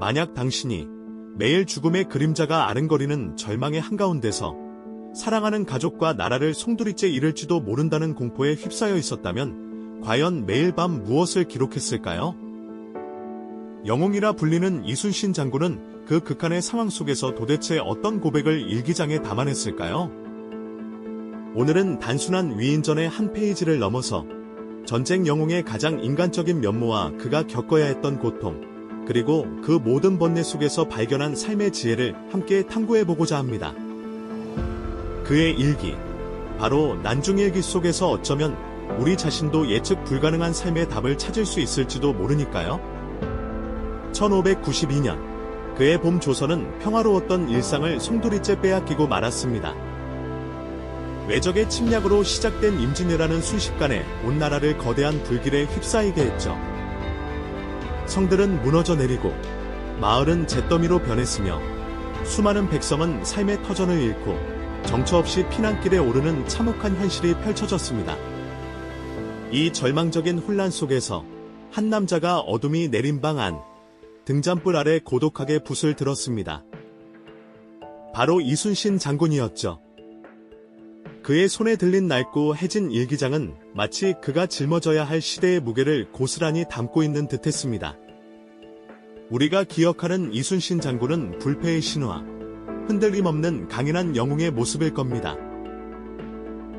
만약 당신이 매일 죽음의 그림자가 아른거리는 절망의 한가운데서 사랑하는 가족과 나라를 송두리째 잃을지도 모른다는 공포에 휩싸여 있었다면 과연 매일 밤 무엇을 기록했을까요? 영웅이라 불리는 이순신 장군은 그 극한의 상황 속에서 도대체 어떤 고백을 일기장에 담아냈을까요? 오늘은 단순한 위인전의 한 페이지를 넘어서 전쟁 영웅의 가장 인간적인 면모와 그가 겪어야 했던 고통, 그리고 그 모든 번뇌 속에서 발견한 삶의 지혜를 함께 탐구해보고자 합니다. 그의 일기, 바로 난중일기 속에서 어쩌면 우리 자신도 예측 불가능한 삶의 답을 찾을 수 있을지도 모르니까요. 1592년, 그의 봄 조선은 평화로웠던 일상을 송두리째 빼앗기고 말았습니다. 외적의 침략으로 시작된 임진왜란은 순식간에 온 나라를 거대한 불길에 휩싸이게 했죠. 성들은 무너져 내리고 마을은 잿더미로 변했으며 수많은 백성은 삶의 터전을 잃고 정처 없이 피난길에 오르는 참혹한 현실이 펼쳐졌습니다. 이 절망적인 혼란 속에서 한 남자가 어둠이 내린 방 안 등잔불 아래 고독하게 붓을 들었습니다. 바로 이순신 장군이었죠. 그의 손에 들린 낡고 해진 일기장은 마치 그가 짊어져야 할 시대의 무게를 고스란히 담고 있는 듯했습니다. 우리가 기억하는 이순신 장군은 불패의 신화, 흔들림 없는 강인한 영웅의 모습일 겁니다.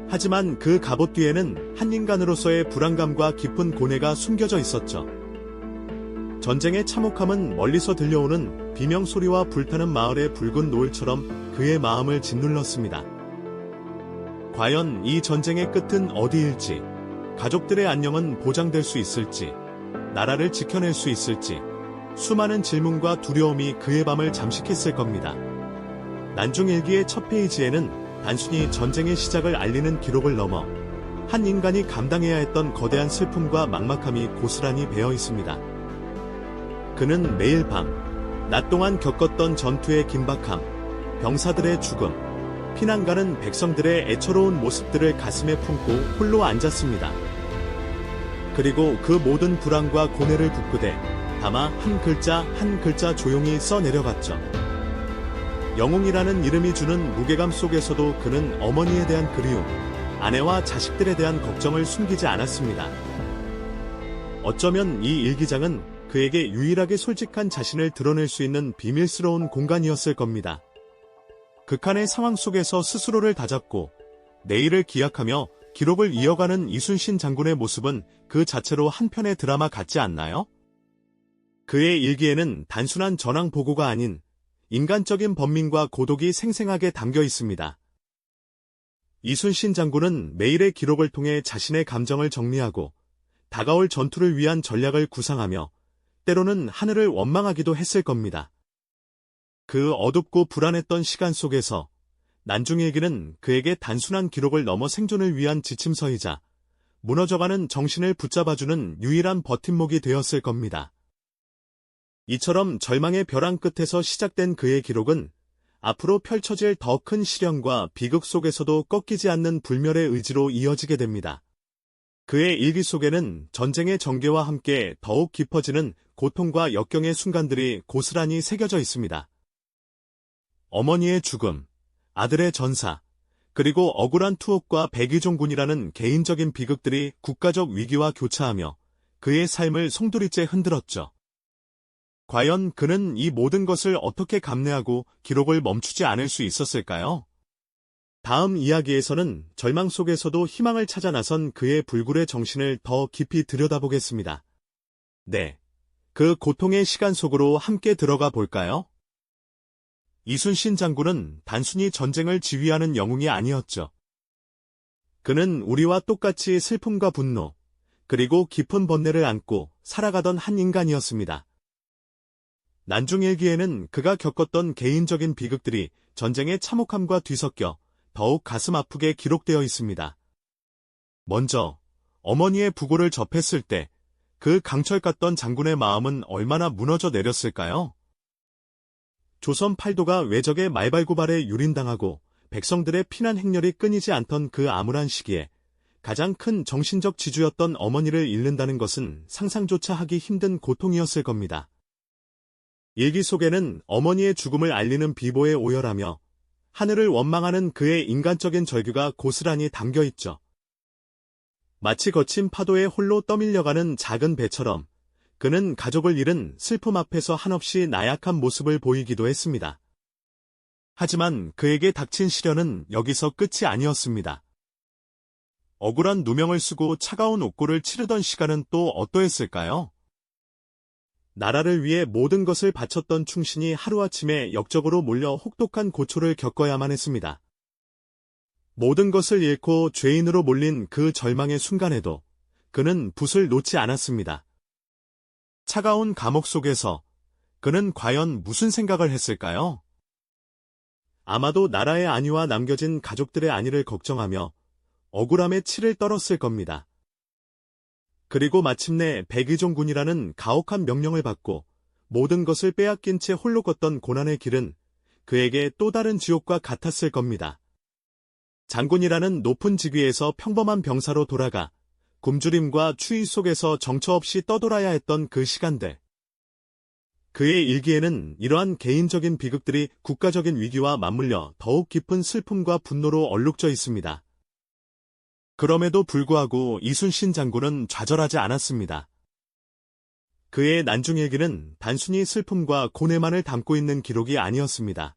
하지만 그 갑옷 뒤에는 한 인간으로서의 불안감과 깊은 고뇌가 숨겨져 있었죠. 전쟁의 참혹함은 멀리서 들려오는 비명 소리와 불타는 마을의 붉은 노을처럼 그의 마음을 짓눌렀습니다. 과연 이 전쟁의 끝은 어디일지, 가족들의 안녕은 보장될 수 있을지, 나라를 지켜낼 수 있을지, 수많은 질문과 두려움이 그의 밤을 잠식했을 겁니다. 난중일기의 첫 페이지에는 단순히 전쟁의 시작을 알리는 기록을 넘어 한 인간이 감당해야 했던 거대한 슬픔과 막막함이 고스란히 배어 있습니다. 그는 매일 밤, 낮 동안 겪었던 전투의 긴박함, 병사들의 죽음, 피난 가는 백성들의 애처로운 모습들을 가슴에 품고 홀로 앉았습니다. 그리고 그 모든 불안과 고뇌를 북구대 담아 한 글자 한 글자 조용히 써 내려갔죠. 영웅이라는 이름이 주는 무게감 속에서도 그는 어머니에 대한 그리움, 아내와 자식들에 대한 걱정을 숨기지 않았습니다. 어쩌면 이 일기장은 그에게 유일하게 솔직한 자신을 드러낼 수 있는 비밀스러운 공간이었을 겁니다. 극한의 상황 속에서 스스로를 다잡고 내일을 기약하며 기록을 이어가는 이순신 장군의 모습은 그 자체로 한편의 드라마 같지 않나요? 그의 일기에는 단순한 전황 보고가 아닌 인간적인 번민과 고독이 생생하게 담겨 있습니다. 이순신 장군은 매일의 기록을 통해 자신의 감정을 정리하고 다가올 전투를 위한 전략을 구상하며 때로는 하늘을 원망하기도 했을 겁니다. 그 어둡고 불안했던 시간 속에서 난중일기는 그에게 단순한 기록을 넘어 생존을 위한 지침서이자 무너져가는 정신을 붙잡아주는 유일한 버팀목이 되었을 겁니다. 이처럼 절망의 벼랑 끝에서 시작된 그의 기록은 앞으로 펼쳐질 더 큰 시련과 비극 속에서도 꺾이지 않는 불멸의 의지로 이어지게 됩니다. 그의 일기 속에는 전쟁의 전개와 함께 더욱 깊어지는 고통과 역경의 순간들이 고스란히 새겨져 있습니다. 어머니의 죽음, 아들의 전사, 그리고 억울한 투옥과 백의종군이라는 개인적인 비극들이 국가적 위기와 교차하며 그의 삶을 송두리째 흔들었죠. 과연 그는 이 모든 것을 어떻게 감내하고 기록을 멈추지 않을 수 있었을까요? 다음 이야기에서는 절망 속에서도 희망을 찾아 나선 그의 불굴의 정신을 더 깊이 들여다보겠습니다. 네. 그 고통의 시간 속으로 함께 들어가 볼까요? 이순신 장군은 단순히 전쟁을 지휘하는 영웅이 아니었죠. 그는 우리와 똑같이 슬픔과 분노, 그리고 깊은 번뇌를 안고 살아가던 한 인간이었습니다. 난중일기에는 그가 겪었던 개인적인 비극들이 전쟁의 참혹함과 뒤섞여 더욱 가슴 아프게 기록되어 있습니다. 먼저 어머니의 부고를 접했을 때 그 강철 같던 장군의 마음은 얼마나 무너져 내렸을까요? 조선 팔도가 외적의 말발고발에 유린당하고 백성들의 피난 행렬이 끊이지 않던 그 암울한 시기에 가장 큰 정신적 지주였던 어머니를 잃는다는 것은 상상조차 하기 힘든 고통이었을 겁니다. 일기 속에는 어머니의 죽음을 알리는 비보의 오열하며 하늘을 원망하는 그의 인간적인 절규가 고스란히 담겨 있죠. 마치 거친 파도에 홀로 떠밀려가는 작은 배처럼 그는 가족을 잃은 슬픔 앞에서 한없이 나약한 모습을 보이기도 했습니다. 하지만 그에게 닥친 시련은 여기서 끝이 아니었습니다. 억울한 누명을 쓰고 차가운 옥고를 치르던 시간은 또 어떠했을까요? 나라를 위해 모든 것을 바쳤던 충신이 하루아침에 역적으로 몰려 혹독한 고초를 겪어야만 했습니다. 모든 것을 잃고 죄인으로 몰린 그 절망의 순간에도 그는 붓을 놓지 않았습니다. 차가운 감옥 속에서 그는 과연 무슨 생각을 했을까요? 아마도 나라의 안위와 남겨진 가족들의 안위를 걱정하며 억울함에 치를 떨었을 겁니다. 그리고 마침내 백의종군이라는 가혹한 명령을 받고 모든 것을 빼앗긴 채 홀로 걷던 고난의 길은 그에게 또 다른 지옥과 같았을 겁니다. 장군이라는 높은 직위에서 평범한 병사로 돌아가 굶주림과 추위 속에서 정처 없이 떠돌아야 했던 그 시간들. 그의 일기에는 이러한 개인적인 비극들이 국가적인 위기와 맞물려 더욱 깊은 슬픔과 분노로 얼룩져 있습니다. 그럼에도 불구하고 이순신 장군은 좌절하지 않았습니다. 그의 난중일기는 단순히 슬픔과 고뇌만을 담고 있는 기록이 아니었습니다.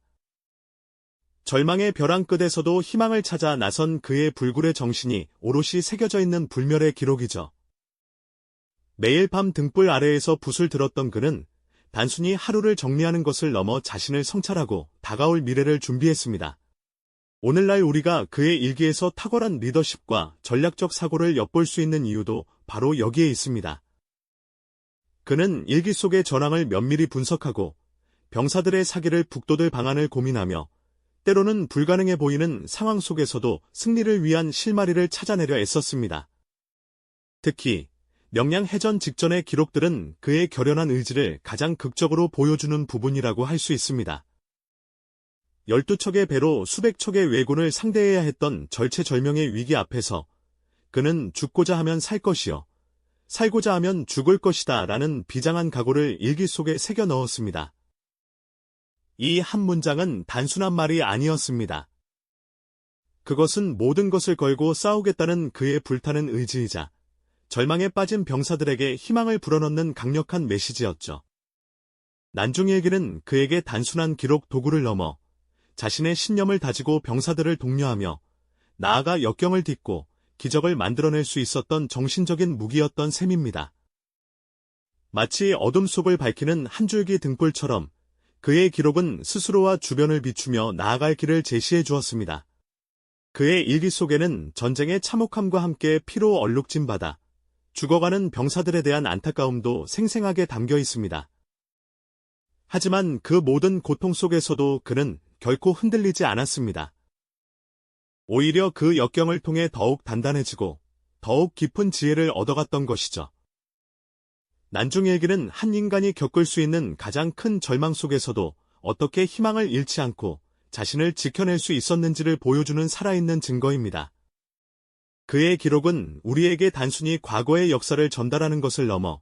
절망의 벼랑 끝에서도 희망을 찾아 나선 그의 불굴의 정신이 오롯이 새겨져 있는 불멸의 기록이죠. 매일 밤 등불 아래에서 붓을 들었던 그는 단순히 하루를 정리하는 것을 넘어 자신을 성찰하고 다가올 미래를 준비했습니다. 오늘날 우리가 그의 일기에서 탁월한 리더십과 전략적 사고를 엿볼 수 있는 이유도 바로 여기에 있습니다. 그는 일기 속의 전황을 면밀히 분석하고 병사들의 사기를 북돋을 방안을 고민하며 때로는 불가능해 보이는 상황 속에서도 승리를 위한 실마리를 찾아내려 애썼습니다. 특히 명량 해전 직전의 기록들은 그의 결연한 의지를 가장 극적으로 보여주는 부분이라고 할 수 있습니다. 12척의 배로 수백 척의 왜군을 상대해야 했던 절체절명의 위기 앞에서 그는 죽고자 하면 살 것이요. 살고자 하면 죽을 것이다 라는 비장한 각오를 일기 속에 새겨 넣었습니다. 이 한 문장은 단순한 말이 아니었습니다. 그것은 모든 것을 걸고 싸우겠다는 그의 불타는 의지이자 절망에 빠진 병사들에게 희망을 불어넣는 강력한 메시지였죠. 난중일기는 그에게 단순한 기록 도구를 넘어 자신의 신념을 다지고 병사들을 독려하며 나아가 역경을 딛고 기적을 만들어낼 수 있었던 정신적인 무기였던 셈입니다. 마치 어둠 속을 밝히는 한 줄기 등불처럼 그의 기록은 스스로와 주변을 비추며 나아갈 길을 제시해 주었습니다. 그의 일기 속에는 전쟁의 참혹함과 함께 피로 얼룩진 바다, 죽어가는 병사들에 대한 안타까움도 생생하게 담겨 있습니다. 하지만 그 모든 고통 속에서도 그는 결코 흔들리지 않았습니다. 오히려 그 역경을 통해 더욱 단단해지고 더욱 깊은 지혜를 얻어갔던 것이죠. 난중일기는 한 인간이 겪을 수 있는 가장 큰 절망 속에서도 어떻게 희망을 잃지 않고 자신을 지켜낼 수 있었는지를 보여주는 살아있는 증거입니다. 그의 기록은 우리에게 단순히 과거의 역사를 전달하는 것을 넘어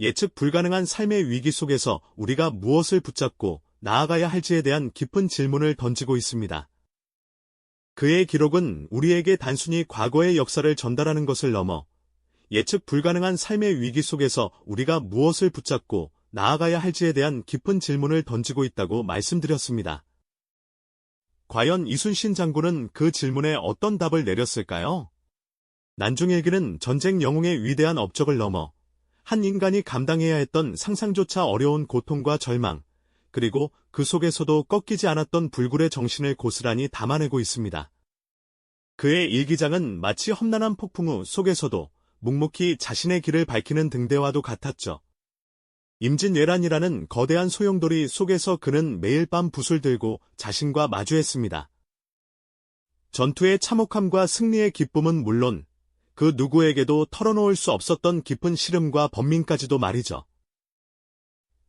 예측 불가능한 삶의 위기 속에서 우리가 무엇을 붙잡고 나아가야 할지에 대한 깊은 질문을 던지고 있습니다. 그의 기록은 우리에게 단순히 과거의 역사를 전달하는 것을 넘어 예측 불가능한 삶의 위기 속에서 우리가 무엇을 붙잡고 나아가야 할지에 대한 깊은 질문을 던지고 있다고 말씀드렸습니다. 과연 이순신 장군은 그 질문에 어떤 답을 내렸을까요? 난중일기는 전쟁 영웅의 위대한 업적을 넘어 한 인간이 감당해야 했던 상상조차 어려운 고통과 절망, 그리고 그 속에서도 꺾이지 않았던 불굴의 정신을 고스란히 담아내고 있습니다. 그의 일기장은 마치 험난한 폭풍우 속에서도 묵묵히 자신의 길을 밝히는 등대와도 같았죠. 임진왜란이라는 거대한 소용돌이 속에서 그는 매일 밤 붓을 들고 자신과 마주했습니다. 전투의 참혹함과 승리의 기쁨은 물론 그 누구에게도 털어놓을 수 없었던 깊은 시름과 번민까지도 말이죠.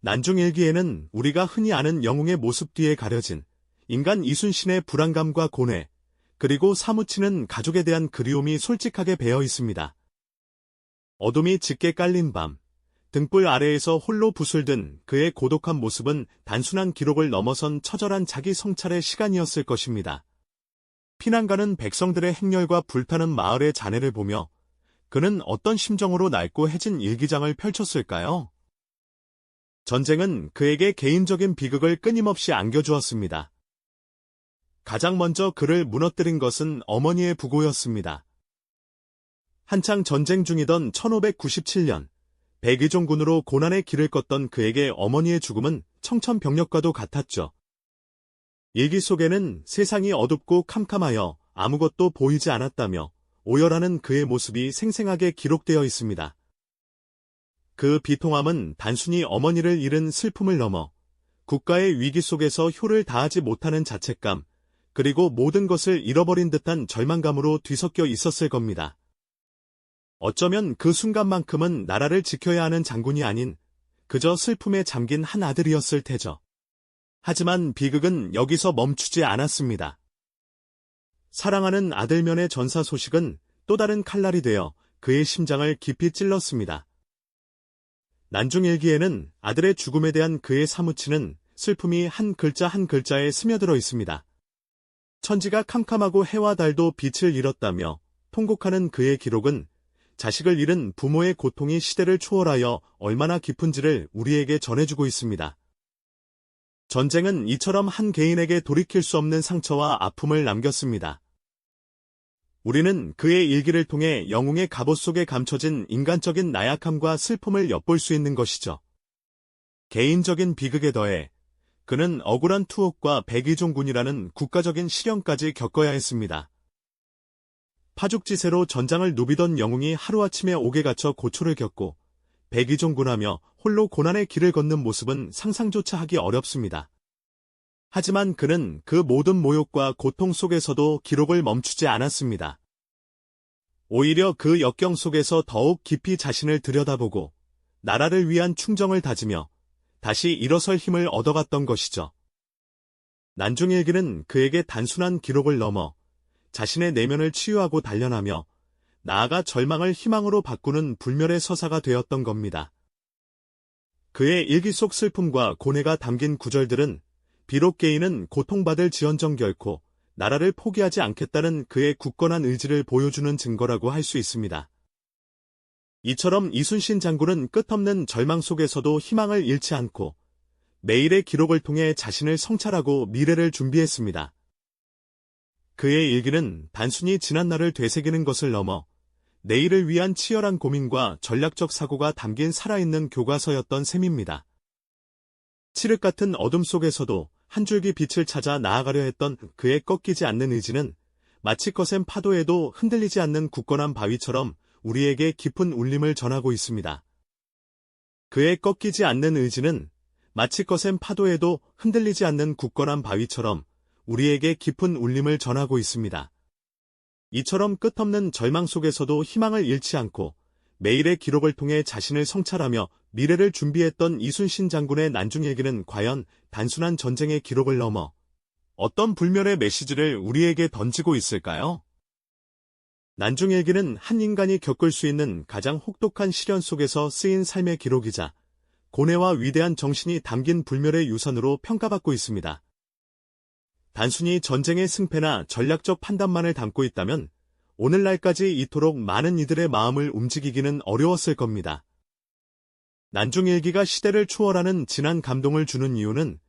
난중일기에는 우리가 흔히 아는 영웅의 모습 뒤에 가려진 인간 이순신의 불안감과 고뇌, 그리고 사무치는 가족에 대한 그리움이 솔직하게 배어 있습니다. 어둠이 짙게 깔린 밤, 등불 아래에서 홀로 붓을 든 그의 고독한 모습은 단순한 기록을 넘어선 처절한 자기 성찰의 시간이었을 것입니다. 피난가는 백성들의 행렬과 불타는 마을의 잔해를 보며 그는 어떤 심정으로 낡고 해진 일기장을 펼쳤을까요? 전쟁은 그에게 개인적인 비극을 끊임없이 안겨주었습니다. 가장 먼저 그를 무너뜨린 것은 어머니의 부고였습니다. 한창 전쟁 중이던 1597년, 백의종군으로 고난의 길을 걷던 그에게 어머니의 죽음은 청천벽력과도 같았죠. 일기 속에는 세상이 어둡고 캄캄하여 아무것도 보이지 않았다며 오열하는 그의 모습이 생생하게 기록되어 있습니다. 그 비통함은 단순히 어머니를 잃은 슬픔을 넘어 국가의 위기 속에서 효를 다하지 못하는 자책감, 그리고 모든 것을 잃어버린 듯한 절망감으로 뒤섞여 있었을 겁니다. 어쩌면 그 순간만큼은 나라를 지켜야 하는 장군이 아닌 그저 슬픔에 잠긴 한 아들이었을 테죠. 하지만 비극은 여기서 멈추지 않았습니다. 사랑하는 아들면의 전사 소식은 또 다른 칼날이 되어 그의 심장을 깊이 찔렀습니다. 난중일기에는 아들의 죽음에 대한 그의 사무치는 슬픔이 한 글자 한 글자에 스며들어 있습니다. 천지가 캄캄하고 해와 달도 빛을 잃었다며 통곡하는 그의 기록은 자식을 잃은 부모의 고통이 시대를 초월하여 얼마나 깊은지를 우리에게 전해주고 있습니다. 전쟁은 이처럼 한 개인에게 돌이킬 수 없는 상처와 아픔을 남겼습니다. 우리는 그의 일기를 통해 영웅의 갑옷 속에 감춰진 인간적인 나약함과 슬픔을 엿볼 수 있는 것이죠. 개인적인 비극에 더해 그는 억울한 투옥과 백의종군이라는 국가적인 시련까지 겪어야 했습니다. 파죽지세로 전장을 누비던 영웅이 하루아침에 옥에 갇혀 고초를 겪고 백의종군하며 홀로 고난의 길을 걷는 모습은 상상조차 하기 어렵습니다. 하지만 그는 그 모든 모욕과 고통 속에서도 기록을 멈추지 않았습니다. 오히려 그 역경 속에서 더욱 깊이 자신을 들여다보고 나라를 위한 충정을 다지며 다시 일어설 힘을 얻어갔던 것이죠. 난중일기는 그에게 단순한 기록을 넘어 자신의 내면을 치유하고 단련하며 나아가 절망을 희망으로 바꾸는 불멸의 서사가 되었던 겁니다. 그의 일기 속 슬픔과 고뇌가 담긴 구절들은 비록 개인은 고통받을 지언정 결코 나라를 포기하지 않겠다는 그의 굳건한 의지를 보여주는 증거라고 할 수 있습니다. 이처럼 이순신 장군은 끝없는 절망 속에서도 희망을 잃지 않고 매일의 기록을 통해 자신을 성찰하고 미래를 준비했습니다. 그의 일기는 단순히 지난날을 되새기는 것을 넘어 내일을 위한 치열한 고민과 전략적 사고가 담긴 살아있는 교과서였던 셈입니다. 칠흑 같은 어둠 속에서도 한 줄기 빛을 찾아 나아가려 했던 그의 꺾이지 않는 의지는 마치 거센 파도에도 흔들리지 않는 굳건한 바위처럼 우리에게 깊은 울림을 전하고 있습니다. 그의 꺾이지 않는 의지는 마치 거센 파도에도 흔들리지 않는 굳건한 바위처럼 우리에게 깊은 울림을 전하고 있습니다. 이처럼 끝없는 절망 속에서도 희망을 잃지 않고 매일의 기록을 통해 자신을 성찰하며 미래를 준비했던 이순신 장군의 난중 얘기는 과연 단순한 전쟁의 기록을 넘어 어떤 불멸의 메시지를 우리에게 던지고 있을까요? 난중 일기는 한 인간이 겪을 수 있는 가장 혹독한 시련 속에서 쓰인 삶의 기록이자 고뇌와 위대한 정신이 담긴 불멸의 유산으로 평가받고 있습니다. 단순히 전쟁의 승패나 전략적 판단만을 담고 있다면 오늘날까지 이토록 많은 이들의 마음을 움직이기는 어려웠을 겁니다. 난중일기가 시대를 초월하는 진한 감동을 주는 이유는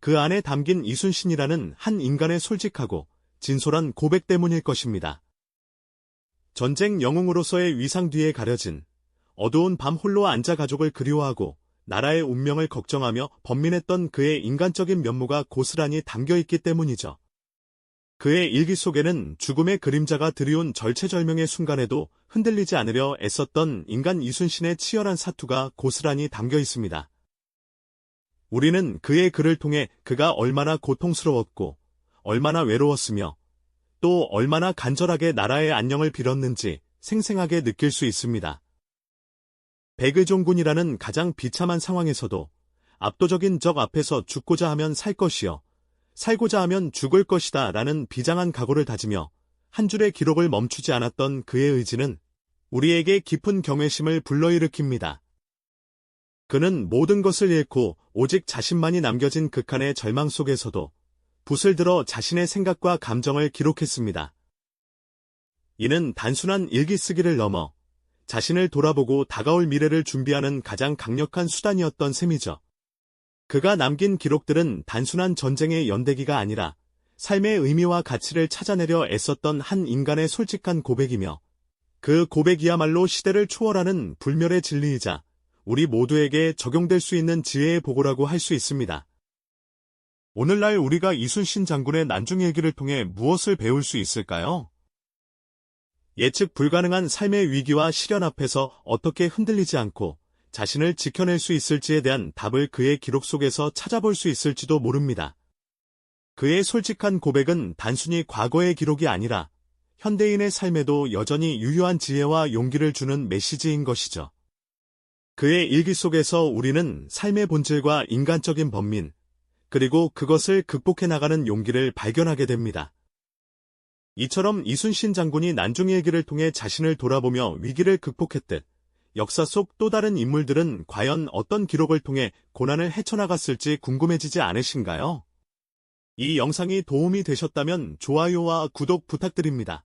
그 안에 담긴 이순신이라는 한 인간의 솔직하고 진솔한 고백 때문일 것입니다. 전쟁 영웅으로서의 위상 뒤에 가려진 어두운 밤 홀로 앉아 가족을 그리워하고 나라의 운명을 걱정하며 번민했던 그의 인간적인 면모가 고스란히 담겨있기 때문이죠. 그의 일기 속에는 죽음의 그림자가 드리운 절체절명의 순간에도 흔들리지 않으려 애썼던 인간 이순신의 치열한 사투가 고스란히 담겨 있습니다. 우리는 그의 글을 통해 그가 얼마나 고통스러웠고 얼마나 외로웠으며 또 얼마나 간절하게 나라의 안녕을 빌었는지 생생하게 느낄 수 있습니다. 백의종군이라는 가장 비참한 상황에서도 압도적인 적 앞에서 죽고자 하면 살 것이요. 살고자 하면 죽을 것이다 라는 비장한 각오를 다지며 한 줄의 기록을 멈추지 않았던 그의 의지는 우리에게 깊은 경외심을 불러일으킵니다. 그는 모든 것을 잃고 오직 자신만이 남겨진 극한의 절망 속에서도 붓을 들어 자신의 생각과 감정을 기록했습니다. 이는 단순한 일기 쓰기를 넘어 자신을 돌아보고 다가올 미래를 준비하는 가장 강력한 수단이었던 셈이죠. 그가 남긴 기록들은 단순한 전쟁의 연대기가 아니라 삶의 의미와 가치를 찾아내려 애썼던 한 인간의 솔직한 고백이며 그 고백이야말로 시대를 초월하는 불멸의 진리이자 우리 모두에게 적용될 수 있는 지혜의 보고라고 할 수 있습니다. 오늘날 우리가 이순신 장군의 난중일기를 통해 무엇을 배울 수 있을까요? 예측 불가능한 삶의 위기와 시련 앞에서 어떻게 흔들리지 않고 자신을 지켜낼 수 있을지에 대한 답을 그의 기록 속에서 찾아볼 수 있을지도 모릅니다. 그의 솔직한 고백은 단순히 과거의 기록이 아니라 현대인의 삶에도 여전히 유효한 지혜와 용기를 주는 메시지인 것이죠. 그의 일기 속에서 우리는 삶의 본질과 인간적인 번민, 그리고 그것을 극복해 나가는 용기를 발견하게 됩니다. 이처럼 이순신 장군이 난중일기를 통해 자신을 돌아보며 위기를 극복했듯 역사 속 또 다른 인물들은 과연 어떤 기록을 통해 고난을 헤쳐나갔을지 궁금해지지 않으신가요? 이 영상이 도움이 되셨다면 좋아요와 구독 부탁드립니다.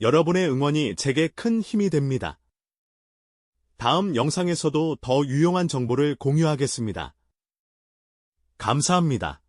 여러분의 응원이 제게 큰 힘이 됩니다. 다음 영상에서도 더 유용한 정보를 공유하겠습니다. 감사합니다.